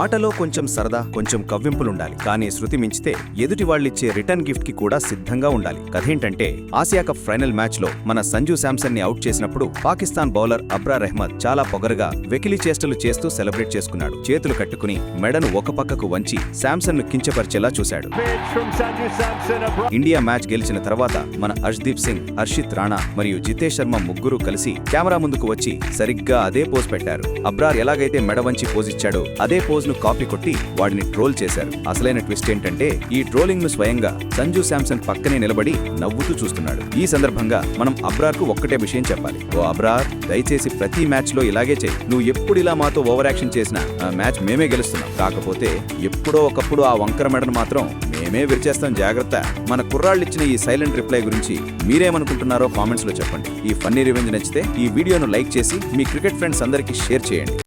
ఆటలో కొంచెం సరదా కొంచెం కవ్వింపులుండాలి. కానీ శృతి మించితే ఎదుటి వాళ్ళిచ్చే రిటర్న్ గిఫ్ట్కి కూడా సిద్ధంగా ఉండాలి. కథేంటంటే ఆసియా కప్ ఫైనల్ మ్యాచ్లో మన సంజు శాంసన్ని అవుట్ చేసినప్పుడు పాకిస్తాన్ బౌలర్ అబ్రార్ అహ్మద్ చాలా పొగరగా వెకిలి చేష్టలు చేస్తూ సెలబ్రేట్ చేసుకున్నాడు. చేతులు కట్టుకుని మెడను ఒక పక్కకు వంచి శాంసన్ను కించపరిచేలా చూశాడు. ఇండియా మ్యాచ్ గెలిచిన తర్వాత మన హర్షదీప్ సింగ్ హర్షిత్ రాణా మరియు జితేష్ శర్మ ముగ్గురు కలిసి కెమెరా ముందుకు వచ్చి సరిగ్గా అదే పోజ్ పెట్టారు. అబ్రార్ ఎలాగైతే మెడ వంచి పోజ్ ఇచ్చాడో అదే పోజ్ ను కాపీ కొట్టి వాడిని ట్రోల్ చేశారు. అసలైన ట్విస్ట్ ఏంటంటే ఈ ట్రోలింగ్ను స్వయంగా సంజు శాంసన్ పక్కనే నిలబడి నవ్వుతూ చూస్తున్నాడు. ఈ సందర్భంగా మనం అబ్రార్కు ఒక్కటే విషయం చెప్పాలి. ఓ అబ్రార్ దయచేసి ప్రతి మ్యాచ్లో ఇలాగే చేయి నువ్వు ఎప్పుడు ఇలా మాతో ఓవర్ యాక్షన్ చేసినా ఆ మ్యాచ్ మేమే గెలుస్తున్నాం. కాకపోతే ఎప్పుడో ఒకప్పుడు ఆ వంకర మెడను మాత్రం మేమే విరిచేస్తాం. జాగ్రత్త. మన కుర్రాళ్ళు ఇచ్చిన ఈ సైలెంట్ రిప్లై గురించి మీరేమనుకుంటున్నారో కామెంట్స్లో చెప్పండి. ఈ ఫన్నీ రివెంజ్ నచ్చితే ఈ వీడియోను లైక్ చేసి మీ క్రికెట్ ఫ్రెండ్స్ అందరికీ షేర్ చేయండి.